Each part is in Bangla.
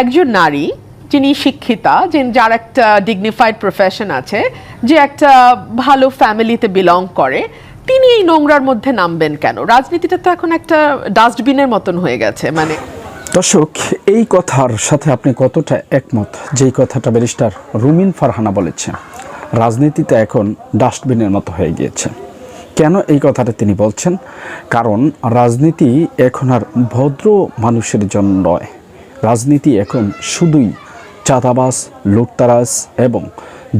একজন নারী যিনি শিক্ষিতা যে যার একটা ডিগনিফাইড প্রফেশন আছে, যে একটা ভালো ফ্যামিলিতে বিলং করে, তিনি এই নোংরার মধ্যে নামবেন কেন? রাজনীতিটা তো এখন একটা ডাস্টবিনের মতন হয়ে গেছে মানে দর্শক, এই কথার সাথে আপনি কতটা একমত? যেই কথাটা ব্যারিস্টার রুমিন ফারহানা বলেছেন, রাজনীতিতে এখন ডাস্টবিনের মতো হয়ে গিয়েছে। কেন এই কথাটা তিনি বলছেন? কারণ রাজনীতি এখন আর ভদ্র মানুষের জন্য নয়। রাজনীতি এখন শুধুই চাঁদাবাস লুটতারাজ এবং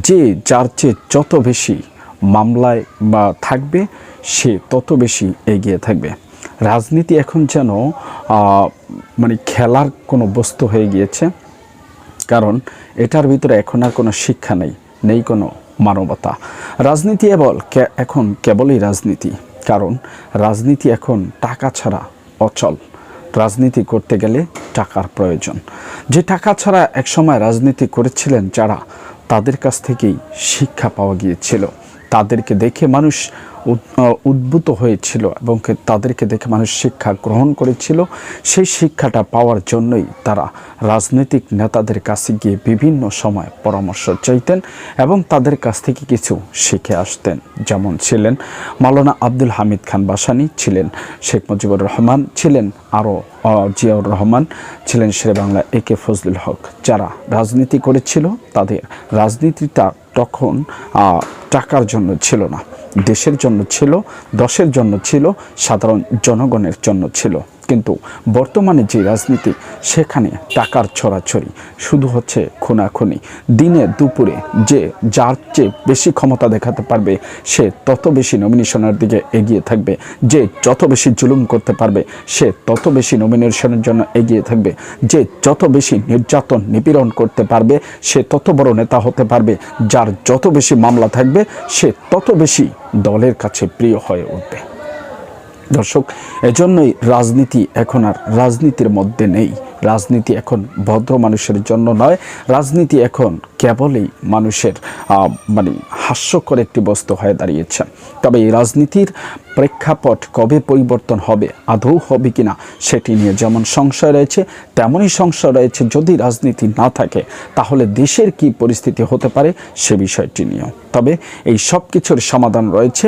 যে যার চেয়ে যত বেশি মামলায় বা থাকবে, সে তত বেশি এগিয়ে থাকবে। রাজনীতি এখন যেন মানে খেলার কোনো বস্তু হয়ে গিয়েছে, কারণ এটার ভিতরে এখন আর কোনো শিক্ষা নেই নেই কোনো মানবতা। রাজনীতি এবল এখন কেবলই রাজনীতি, কারণ রাজনীতি এখন টাকা ছাড়া অচল। রাজনীতি করতে গেলে টাকার প্রয়োজন। যে টাকা ছাড়া একসময় রাজনীতি করেছিলেন যারা, তাদের কাছ থেকেই শিক্ষা পাওয়া গিয়েছিল। তাদেরকে দেখে মানুষ উদ্ভূত হয়েছিল এবং তাদেরকে দেখে মানুষ শিক্ষা গ্রহণ করেছিল। সেই শিক্ষাটা পাওয়ার জন্যই তারা রাজনৈতিক নেতাদের কাছে গিয়ে বিভিন্ন সময় পরামর্শ চাইতেন এবং তাদের কাছ থেকে কিছু শিখে আসতেন। যেমন ছিলেন মাওলানা আব্দুল হামিদ খান বাসানি, ছিলেন শেখ মুজিবুর রহমান, ছিলেন আরও জিয়াউর রহমান, ছিলেন শেরে বাংলা এ কে ফজলুল হক। যারা রাজনীতি করেছিল, তাদের রাজনীতিটা তখন টাকার জন্য ছিল না। দেশের জন্য ছিল, দশের জন্য ছিল, সাধারণ জনগণের জন্য ছিল। কিন্তু বর্তমানে যে রাজনীতি, সেখানে টাকার ছড়াছড়ি। শুধু হচ্ছে খুনাখুনি। দিনে দুপুরে যে, যার চেয়ে বেশি ক্ষমতা দেখাতে পারবে, সে তত বেশি নমিনেশনের দিকে এগিয়ে থাকবে। যে, যত বেশি জুলুম করতে পারবে, সে তত বেশি নমিনেশনের জন্য এগিয়ে থাকবে। যে, যত বেশি নির্যাতন, নিপীড়ন করতে পারবে, সে তত বড় নেতা হতে পারবে। যার যত বেশি মামলা থাকবে, সে তত বেশি দলের কাছে প্রিয় হয়ে উঠবে। দর্শক, এজন্যই রাজনীতি এখন আর রাজনীতির মধ্যে নেই। রাজনীতি এখন ভদ্র মানুষের জন্য নয়, রাজনীতি এখন কেবলই মানুষের মানে হাস্যকর একটি বস্তু হয়ে দাঁড়িয়েছে। তবে এই রাজনীতির প্রেক্ষাপট কবে পরিবর্তন হবে, আদৌ হবে কিনা, সেটি নিয়ে যেমন সংশয় রয়েছে, তেমনই সংশয় রয়েছে যদি রাজনীতি না থাকে, তাহলে দেশের কি পরিস্থিতি হতে পারে সে বিষয়টি নিয়েও। তবে এই সব কিছুর সমাধান রয়েছে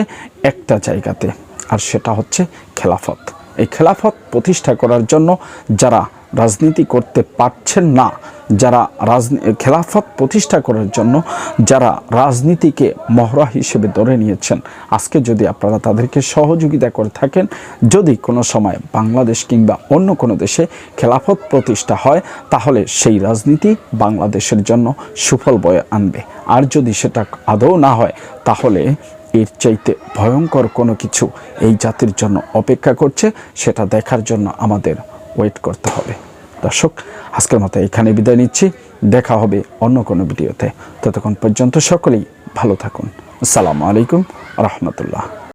একটা জায়গাতে। আর সেটা হচ্ছে খেলাফত। এই খেলাফত প্রতিষ্ঠা করার জন্য যারা রাজনীতি করতে পারছেন না, যারা রাজনী, খেলাফত প্রতিষ্ঠা করার জন্য যারা রাজনীতিকে মহড়া হিসেবে ধরে নিয়েছেন, আজকে যদি আপনারা তাদেরকে সহযোগিতা করে থাকেন, যদি কোনো সময় বাংলাদেশ কিংবা অন্য কোনো দেশে খেলাফত প্রতিষ্ঠা হয়, তাহলে সেই রাজনীতি বাংলাদেশের জন্য সুফল বয়ে আনবে। আর যদি সেটা আদৌ না হয়, তাহলে এর চাইতে ভয়ঙ্কর কোনো কিছু এই জাতির জন্য অপেক্ষা করছে, সেটা দেখার জন্য আমাদের ওয়েট করতে হবে। দর্শক, আজকের মতো এখানে বিদায় নিচ্ছি। দেখা হবে অন্য কোনো ভিডিওতে। ততক্ষণ পর্যন্ত সকলেই ভালো থাকুন। আসসালামু আলাইকুম রহমতুল্লাহ।